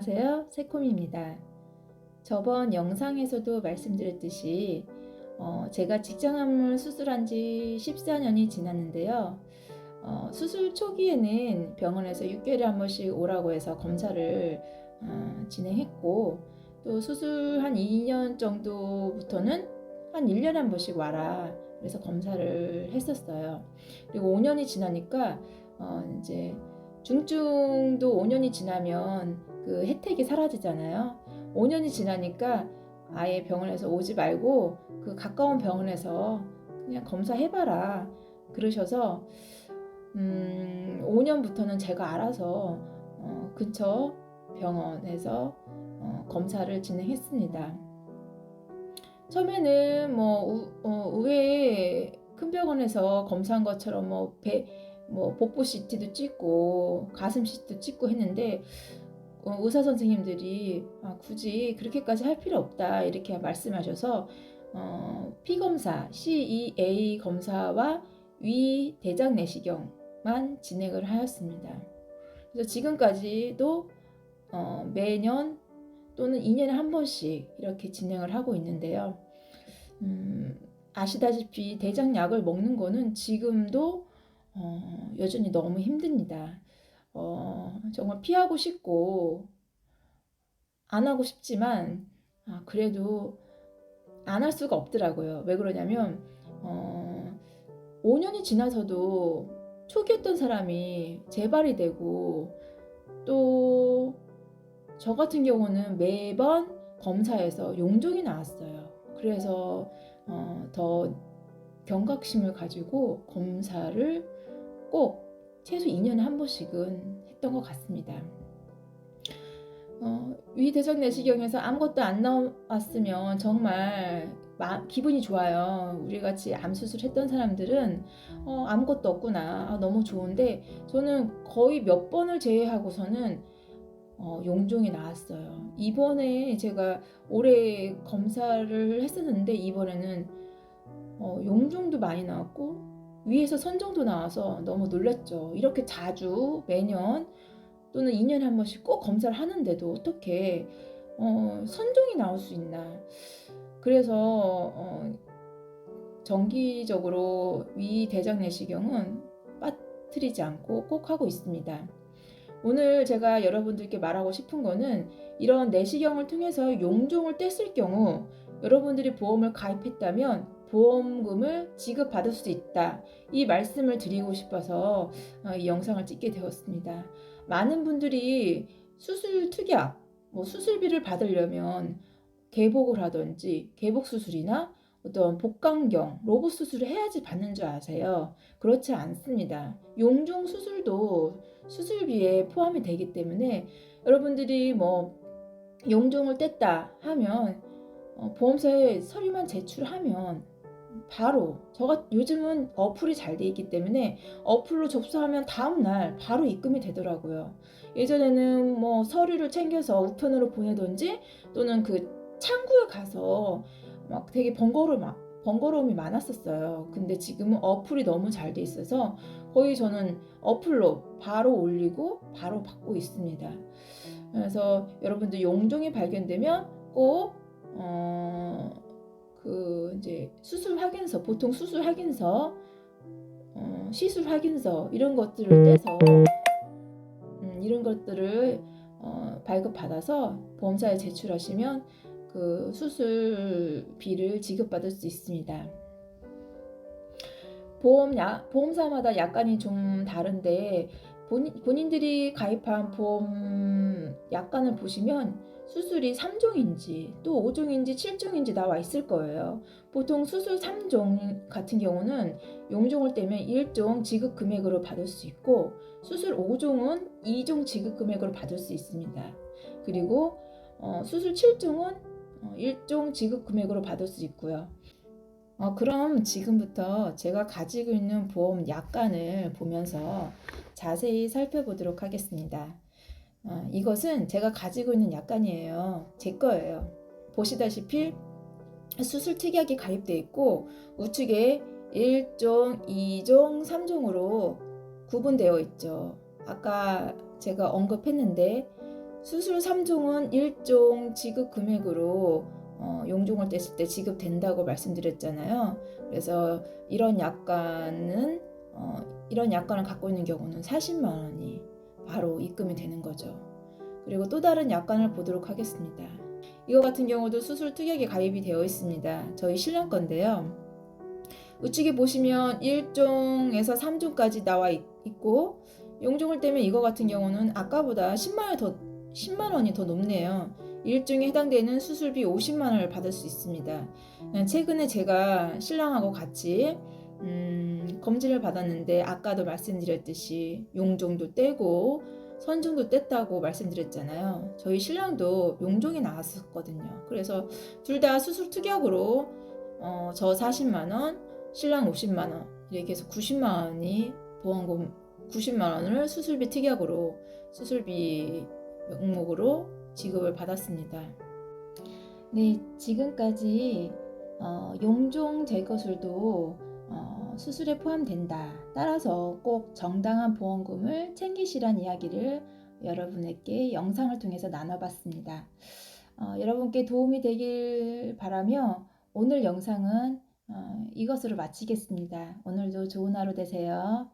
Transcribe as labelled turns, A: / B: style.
A: 안녕하세요. 새콤입니다. 저번 영상에서도 말씀드렸듯이 어, 제가 직장암을 수술한 지 14년이 지났는데요. 어, 수술 초기에는 병원에서 6개월에 한 번씩 오라고 해서 검사를 어, 진행했고 또 수술 한 2년 정도부터는 한 1년에 한 번씩 와라 그래서 검사를 했었어요. 그리고 5년이 지나니까 어, 이제 중증도 5년이 지나면 그 혜택이 사라지잖아요. 5년이 지나니까 아예 병원에서 오지 말고 그 가까운 병원에서 그냥 검사해봐라. 그러셔서 음, 5년부터는 제가 알아서 어, 근처 병원에서 어, 검사를 진행했습니다. 처음에는 뭐 우, 어, 큰 병원에서 검사한 것처럼 뭐 배, 뭐 복부 CT도 찍고 가슴 CT도 찍고 했는데 어, 의사 선생님들이 아, 굳이 그렇게까지 할 필요 없다 이렇게 말씀하셔서 어, 피 검사 CEA 검사와 위 대장 내시경만 진행을 하였습니다. 그래서 지금까지도 어, 매년 또는 2년에 한 번씩 이렇게 진행을 하고 있는데요. 음, 아시다시피 대장약을 먹는 거는 지금도 어, 여전히 너무 힘듭니다. 어, 정말 피하고 싶고 안 하고 싶지만 아, 그래도 안 할 수가 없더라고요. 왜 그러냐면 어, 5년이 지나서도 초기했던 사람이 재발이 되고 또 저 같은 경우는 매번 검사에서 용종이 나왔어요. 그래서 어, 더 경각심을 가지고 검사를 꼭 최소 2년에 한 번씩은 했던 것 같습니다. 어, 위대장 내시경에서 아무것도 안 나왔으면 정말 마, 기분이 좋아요. 우리 같이 암 수술했던 사람들은 어, 아무것도 없구나. 아, 너무 좋은데 저는 거의 몇 번을 제외하고서는 어, 용종이 나왔어요. 이번에 제가 올해 검사를 했었는데 이번에는 어, 용종도 많이 나왔고 위에서 선정도 나와서 너무 놀랐죠. 이렇게 자주 매년 또는 2년에 한 번씩 꼭 검사를 하는데도 어떻게 어, 선종이 나올 수 있나. 그래서 어, 정기적으로 위 대장 내시경은 빠뜨리지 않고 꼭 하고 있습니다. 오늘 제가 여러분들께 말하고 싶은 거는 이런 내시경을 통해서 용종을 뗐을 경우 여러분들이 보험을 가입했다면 보험금을 지급받을 수 있다. 이 말씀을 드리고 싶어서 어, 이 영상을 찍게 되었습니다. 많은 분들이 수술 특약, 뭐 수술비를 받으려면 개복을 하든지 개복 수술이나 어떤 복강경, 로봇 수술을 해야지 받는 줄 아세요? 그렇지 않습니다. 용종 수술도 수술비에 포함이 되기 때문에 여러분들이 뭐 용종을 뗐다 하면 어, 보험사에 서류만 제출하면 바로 저가 요즘은 어플이 잘 돼 있기 때문에 어플로 접수하면 다음 날 바로 입금이 되더라고요. 예전에는 뭐 서류를 챙겨서 우편으로 보내든지 또는 그 창구에 가서 막 되게 번거로 막 번거로움이 많았었어요. 근데 지금은 어플이 너무 잘 돼 있어서 거의 저는 어플로 바로 올리고 바로 받고 있습니다. 그래서 여러분들 용종이 발견되면 꼭 어, 그 이제 수술 확인서 보통 수술 확인서 어, 시술 확인서 이런 것들을 떼서 음, 이런 것들을 어, 발급 받아서 보험사에 제출하시면 그 수술비를 지급받을 수 있습니다. 보험 야, 보험사마다 약관이 좀 다른데 본인, 본인들이 가입한 보험 약관을 보시면 수술이 3종인지 또 5종인지 7종인지 나와 있을 거예요. 보통 수술 3종 같은 경우는 용종을 떼면 1종 지급 금액으로 받을 수 있고 수술 5종은 2종 지급 금액으로 받을 수 있습니다. 그리고 어, 수술 7종은 어, 1종 지급 금액으로 받을 수 있고요. 어, 그럼 지금부터 제가 가지고 있는 보험 약관을 보면서 자세히 살펴보도록 하겠습니다. 어, 이것은 제가 가지고 있는 약관이에요. 제 거예요. 보시다시피 수술 특약이 가입되어 있고 우측에 1종, 2종, 3종으로 구분되어 있죠. 아까 제가 언급했는데 수술 3종은 1종 지급 금액으로 어, 용종을 뗐을 때 지급된다고 말씀드렸잖아요. 그래서 이런 약관은 어, 이런 약관을 갖고 있는 경우는 40만 원이 바로 입금이 되는 거죠. 그리고 또 다른 약관을 보도록 하겠습니다. 이거 같은 경우도 수술 특약이 가입이 되어 있습니다. 저희 신랑 건데요. 우측에 보시면 1종에서 3종까지 나와 있, 고 용종을 떼면 이거 같은 경우는 아까보다 10만 원이 더 10만 원이 더 높네요. 1종에 해당되는 수술비 50만 원을 받을 수 있습니다. 최근에 제가 신랑하고 같이 음, 검진을 받았는데 아까도 말씀드렸듯이 용종도 떼고 선종도 뗐다고 말씀드렸잖아요. 저희 신랑도 용종이 나왔었거든요. 그래서 둘 다 수술 특약으로 어, 저 40만 원, 신랑 50만 원 이렇게 해서 90만 원이 보험금 90만 원을 수술비 특약으로 수술비 명목으로 지급을 받았습니다. 네, 지금까지 어, 용종 제거술도 어, 수술에 포함된다. 따라서 꼭 정당한 보험금을 챙기시란 이야기를 여러분에게 영상을 통해서 나눠봤습니다. 어, 여러분께 도움이 되길 바라며 오늘 영상은 어, 이것으로 마치겠습니다. 오늘도 좋은 하루 되세요.